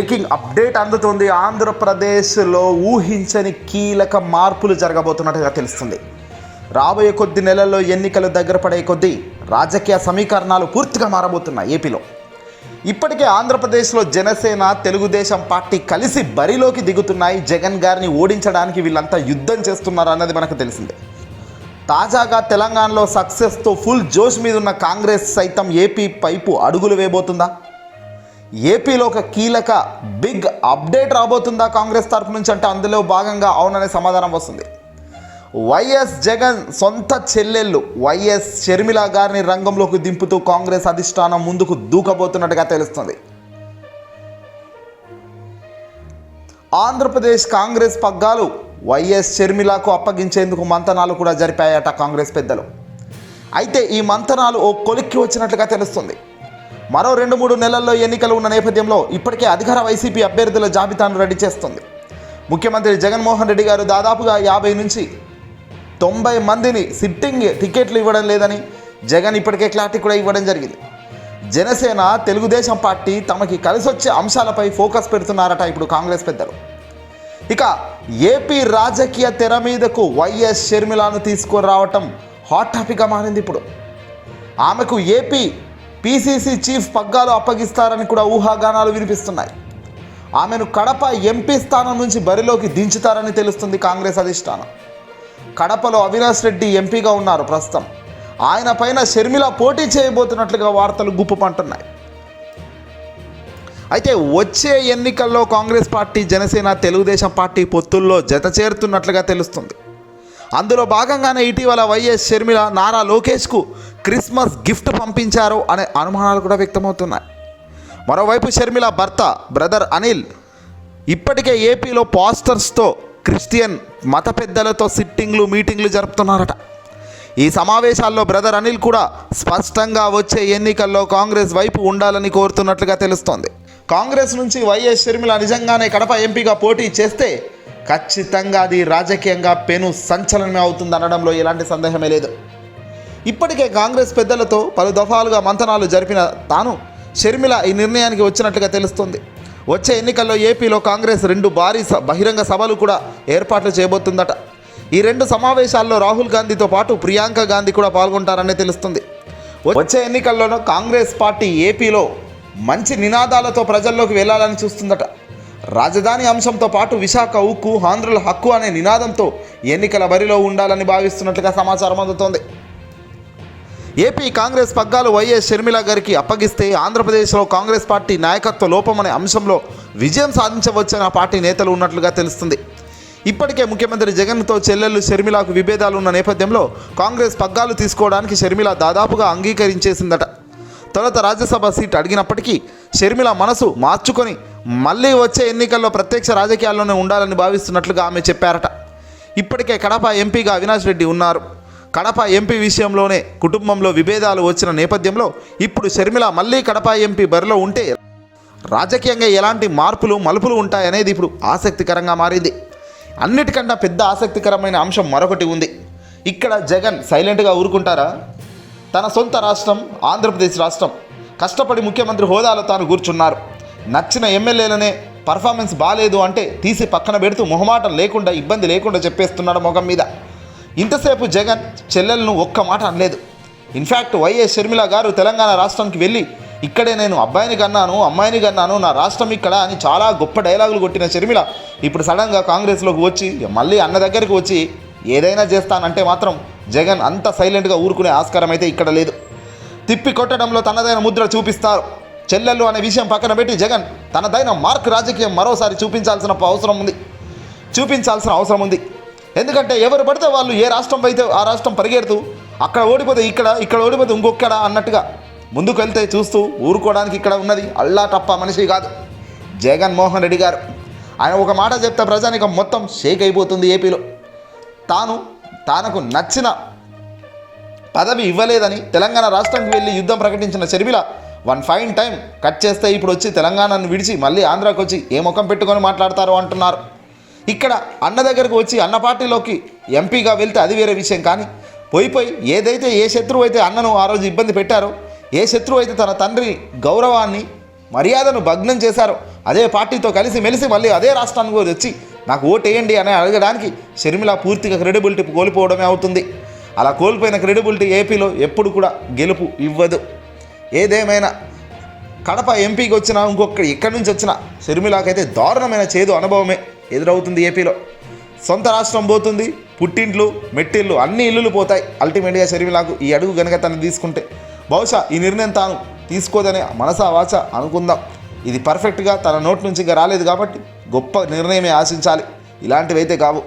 Breaking update అందుతుంది. ఆంధ్రప్రదేశ్లో ఊహించని కీలక మార్పులు జరగబోతున్నట్టుగా తెలుస్తుంది. రాబోయే కొద్ది నెలల్లో ఎన్నికలు దగ్గర పడే కొద్దీ రాజకీయ సమీకరణాలు పూర్తిగా మారబోతున్నాయి ఏపీలో. ఇప్పటికే ఆంధ్రప్రదేశ్లో జనసేన తెలుగుదేశం పార్టీ కలిసి బరిలోకి దిగుతున్నాయి. జగన్ గారిని ఓడించడానికి వీళ్ళంతా యుద్ధం చేస్తున్నారు అన్నది మనకు తెలిసిందే. తాజాగా తెలంగాణలో సక్సెస్తో ఫుల్ జోష్ మీద ఉన్న కాంగ్రెస్ సైతం ఏపీ పైపు అడుగులు వేయబోతుందా? ఏపీలో ఒక కీలక బిగ్ అప్డేట్ రాబోతుందా కాంగ్రెస్ తరఫు నుంచి? అంటే అందులో భాగంగా అవుననే సమాధానం వస్తుంది. వైఎస్ జగన్ సొంత చెల్లెళ్ళు వైఎస్ షర్మిల గారిని రంగంలోకి దింపుతూ కాంగ్రెస్ అధిష్టానం ముందుకు దూకబోతున్నట్టుగా తెలుస్తుంది. ఆంధ్రప్రదేశ్ కాంగ్రెస్ పగ్గాలు వైఎస్ షర్మిలకు అప్పగించేందుకు మంతనాలు కూడా జరిపాయట కాంగ్రెస్ పెద్దలు. అయితే ఈ మంతనాలు ఓ కొలిక్కి వచ్చినట్లుగా తెలుస్తుంది. మరో రెండు మూడు నెలల్లో ఎన్నికలు ఉన్న నేపథ్యంలో ఇప్పటికే అధికార వైసీపీ అభ్యర్థుల జాబితాను రెడీ చేస్తుంది. ముఖ్యమంత్రి జగన్మోహన్ రెడ్డి గారు దాదాపుగా యాభై నుంచి తొంభై మందిని సిట్టింగ్ టికెట్లు ఇవ్వడం లేదని జగన్ ఇప్పటికే క్లారిటీ కూడా ఇవ్వడం జరిగింది. జనసేన తెలుగుదేశం పార్టీ తమకి కలిసొచ్చే అంశాలపై ఫోకస్ పెడుతున్నారట ఇప్పుడు కాంగ్రెస్ పెద్దలు. ఇక ఏపీ రాజకీయ తెర మీదకు వైఎస్ షర్మిలాను తీసుకురావటం హాట్ టాపిక్గా మారింది ఇప్పుడు. ఆమెకు ఏపీ పీసీసీ చీఫ్ పగ్గాలు అప్పగిస్తారని కూడా ఊహాగానాలు వినిపిస్తున్నాయి. ఆమెను కడప ఎంపీ స్థానం నుంచి బరిలోకి దించుతారని తెలుస్తుంది కాంగ్రెస్ అధిష్టానం. కడపలో అవినాష్ రెడ్డి ఎంపీగా ఉన్నారు ప్రస్తుతం. ఆయన పైన షర్మిల పోటీ చేయబోతున్నట్లుగా వార్తలు గుప్పుపంటున్నాయి. అయితే వచ్చే ఎన్నికల్లో కాంగ్రెస్ పార్టీ జనసేన తెలుగుదేశం పార్టీ పొత్తుల్లో జత చేరుతున్నట్లుగా తెలుస్తుంది. అందులో భాగంగానే ఇటీవల వైఎస్ షర్మిల నారా లోకేష్కు క్రిస్మస్ గిఫ్ట్ పంపించారు అనే అనుమానాలు కూడా వ్యక్తమవుతున్నాయి. మరోవైపు షర్మిల భర్త బ్రదర్ అనిల్ ఇప్పటికే ఏపీలో పాస్టర్స్తో క్రిస్టియన్ మత పెద్దలతో సిట్టింగ్లు మీటింగ్లు జరుపుతున్నారట. ఈ సమావేశాల్లో బ్రదర్ అనిల్ కూడా స్పష్టంగా వచ్చే ఎన్నికల్లో కాంగ్రెస్ వైపు ఉండాలని కోరుతున్నట్లుగా తెలుస్తోంది. కాంగ్రెస్ నుంచి వైఎస్ షర్మిల నిజంగానే కడప ఎంపీగా పోటీ చేస్తే ఖచ్చితంగా అది రాజకీయంగా పెను సంచలనమే అవుతుంది అనడంలో ఎలాంటి సందేహమే లేదు. ఇప్పటికే కాంగ్రెస్ పెద్దలతో పలు దఫాలుగా మంతనాలు జరిపిన తాను షర్మిల ఈ నిర్ణయానికి వచ్చినట్లుగా తెలుస్తుంది. వచ్చే ఎన్నికల్లో ఏపీలో కాంగ్రెస్ రెండు భారీ స- బహిరంగ సభలు కూడా ఏర్పాట్లు చేయబోతుందట. ఈ రెండు సమావేశాల్లో రాహుల్ గాంధీతో పాటు ప్రియాంక గాంధీ కూడా పాల్గొంటారని తెలుస్తుంది. వచ్చే ఎన్నికల్లోనూ కాంగ్రెస్ పార్టీ ఏపీలో మంచి నినాదాలతో ప్రజల్లోకి వెళ్ళాలని చూస్తుందట. రాజధాని అంశంతో పాటు విశాఖ ఉక్కు ఆంధ్రుల హక్కు అనే నినాదంతో ఎన్నికల బరిలో ఉండాలని భావిస్తున్నట్లుగా సమాచారం అందుతోంది. ఏపీ కాంగ్రెస్ పగ్గాలు వైఎస్ షర్మిల గారికి అప్పగిస్తే ఆంధ్రప్రదేశ్లో కాంగ్రెస్ పార్టీ నాయకత్వ లోపం అనే అంశంలో విజయం సాధించవచ్చని ఆ పార్టీ నేతలు ఉన్నట్లుగా తెలుస్తుంది. ఇప్పటికే ముఖ్యమంత్రి జగన్తో చెల్లెళ్ళు షర్మిలకు విభేదాలు ఉన్న నేపథ్యంలో కాంగ్రెస్ పగ్గాలు తీసుకోవడానికి షర్మిల దాదాపుగా అంగీకరించేసిందట. తొలుత రాజ్యసభ సీట్ అడిగినప్పటికీ షర్మిల మనసు మార్చుకొని మళ్ళీ వచ్చే ఎన్నికల్లో ప్రత్యక్ష రాజకీయాల్లోనే ఉండాలని భావిస్తున్నట్లుగా ఆమె చెప్పారట. ఇప్పటికే కడప ఎంపీగా అవినాష్ రెడ్డి ఉన్నారు. కడప ఎంపీ విషయంలోనే కుటుంబంలో విభేదాలు వచ్చిన నేపథ్యంలో ఇప్పుడు షర్మిల మళ్ళీ కడప ఎంపీ బరిలో ఉంటే రాజకీయంగా ఎలాంటి మార్పులు మలుపులు ఉంటాయనేది ఇప్పుడు ఆసక్తికరంగా మారింది. అన్నిటికన్నా పెద్ద ఆసక్తికరమైన అంశం మరొకటి ఉంది. ఇక్కడ జగన్ సైలెంట్గా ఊరుకుంటారా? తన సొంత రాష్ట్రం ఆంధ్రప్రదేశ్ రాష్ట్రం. కష్టపడి ముఖ్యమంత్రి హోదాలో తాను కూర్చున్నారు. నచ్చిన ఎమ్మెల్యేలనే పర్ఫార్మెన్స్ బాగాలేదు అంటే తీసి పక్కన పెడుతూ మొహమాటం లేకుండా ఇబ్బంది లేకుండా చెప్పేస్తున్నాడు మొగం మీద. ఇంతసేపు జగన్ చెల్లెలను ఒక్క మాట అనలేదు. ఇన్ఫ్యాక్ట్ వైఎస్ షర్మిల గారు తెలంగాణ రాష్ట్రానికి వెళ్ళి ఇక్కడే నేను అబ్బాయిని కన్నాను అమ్మాయిని కన్నాను నా రాష్ట్రం ఇక్కడ అని చాలా గొప్ప డైలాగులు కొట్టిన షర్మిల ఇప్పుడు సడన్గా కాంగ్రెస్లోకి వచ్చి మళ్ళీ అన్న దగ్గరికి వచ్చి ఏదైనా చేస్తానంటే మాత్రం జగన్ అంత సైలెంట్గా ఊరుకునే ఆస్కారం అయితే ఇక్కడ లేదు. తిప్పి కొట్టడంలో తనదైన ముద్ర చూపిస్తారు. చెల్లెళ్ళు అనే విషయం పక్కన పెట్టి జగన్ తనదైన మార్క్ రాజకీయం మరోసారి చూపించాల్సిన అవసరం ఉంది. చూపించాల్సిన అవసరం ఉంది. ఎందుకంటే ఎవరు పడితే వాళ్ళు ఏ రాష్ట్రం అయితే ఆ రాష్ట్రం పరిగెడుతూ అక్కడ ఓడిపోతే ఇక్కడ ఇక్కడ ఓడిపోతే ఇంకొక్కడ అన్నట్టుగా ముందుకు వెళ్తే చూస్తూ ఊరుకోవడానికి ఇక్కడ ఉన్నది అల్లా తప్ప మనిషి కాదు. జగన్మోహన్ రెడ్డి గారు. ఆయన ఒక మాట చెప్తే ప్రజానికం మొత్తం షేక్ అయిపోతుంది ఏపీలో. తాను తనకు నచ్చిన పదవి ఇవ్వలేదని తెలంగాణ రాష్ట్రంకి వెళ్ళి యుద్ధం ప్రకటించిన Sharmila one fine time cut చేస్తే ఇప్పుడు వచ్చి తెలంగాణను విడిచి మళ్ళీ ఆంధ్రాకి వచ్చి ఏ ముఖం పెట్టుకొని మాట్లాడతారో అంటున్నారు. ఇక్కడ అన్న దగ్గరకు వచ్చి అన్న పార్టీలోకి ఎంపీగా వెళ్తే అది వేరే విషయం. కానీ పోయిపోయి ఏదైతే ఏ శత్రువు అయితే అన్నను ఆ రోజు ఇబ్బంది పెట్టారో ఏ శత్రువు అయితే తన తండ్రి గౌరవాన్ని మర్యాదను భగ్నం చేశారో అదే పార్టీతో కలిసి మెలిసి మళ్ళీ అదే రాష్ట్రానికి వచ్చి నాకు ఓటేయండి అని అడగడానికి షర్మిల పూర్తిగా క్రెడిబిలిటీ కోల్పోవడమే అవుతుంది. అలా కోల్పోయిన క్రెడిబిలిటీ ఏపీలో ఎప్పుడు కూడా గెలుపు ఇవ్వదు. ఏదేమైనా కడప ఎంపీకి వచ్చిన ఇంకొక ఇక్కడి నుంచి వచ్చిన షర్మిలాకైతే దారుణమైన చేదు అనుభవమే ఎదురవుతుంది ఏపీలో. సొంత రాష్ట్రం పోతుంది పుట్టింట్లు మెట్టిళ్ళు అన్ని ఇల్లులు పోతాయి. అల్టిమేట్గా షర్మిలాకు ఈ అడుగు కనుక తను తీసుకుంటే. బహుశా ఈ నిర్ణయం తాను తీసుకోదనే మనసా వాచ అనుకుందాం. ఇది పర్ఫెక్ట్గా తన నోటి నుంచి ఇంకా రాలేదు కాబట్టి గొప్ప నిర్ణయమే ఆశించాలి. ఇలాంటివైతే కావు.